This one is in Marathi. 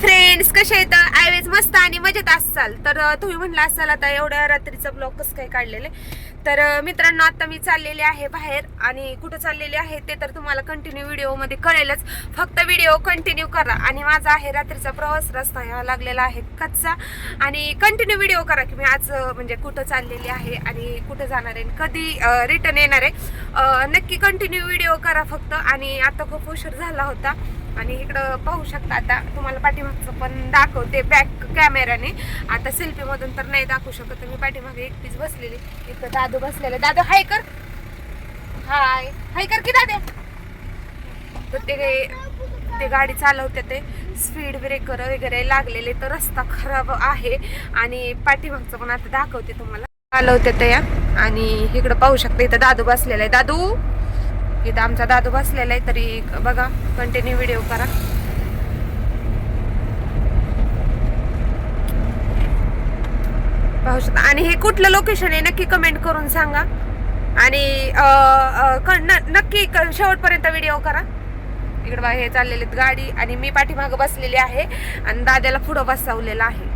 फ्रेंड्स कसे येत आयवेज मस्त आणि मजेत असाल. तर तुम्ही म्हणलं असाल आता एवढ्या रात्रीचा ब्लॉग कसं काय काढलेले तर मित्रांनो आता मी चाललेले आहे बाहेर आणि कुठं चाललेले आहे ते तर तुम्हाला कंटिन्यू व्हिडिओमध्ये कळेलच. फक्त व्हिडिओ कंटिन्यू करा आणि माझा आहे रात्रीचा प्रवास रस्ता ह्या लागलेला आहे कच्चा. आणि कंटिन्यू व्हिडिओ करा की मी आज म्हणजे कुठं चाललेली आहे आणि कुठं जाणार आहे कधी रिटर्न येणार आहे. नक्की कंटिन्यू व्हिडिओ करा फक्त आणि आता खूप उशीर झाला होता. आणि इकडं पाहू शकता आता तुम्हाला पाठीमागचं पण दाखवते बॅक कॅमेराने आता सेल्फीमधून तर नाही दाखवू शकत मी पाठीमागे एकटीच बसलेली. इथं दादू बसलेले. दादू हाय कर. हाय हाय कर की दादे. तर ते ते गाडी चालवते ते. स्पीड ब्रेकर वगैरे लागलेले तर रस्ता खराब आहे. आणि पाठीमागचं पण आता दाखवते तुम्हाला. चालवते ते या आणि इकडं पाहू शकता इथं दादू बसलेला आहे. दादू! इथं आमचा दादू बसलेला आहे तरी बघा कंटिन्यू व्हिडिओ करा. पाहू शकता. आणि हे कुठलं लोकेशन आहे नक्की कमेंट करून सांगा. आणि क- न- नक्की क- शेवटपर्यंत व्हिडिओ करा. इकडं बा हे चाललेले आहेत गाडी आणि मी पाठीमागं बसलेली आहे आणि दाद्याला पुढं बसवलेलं आहे.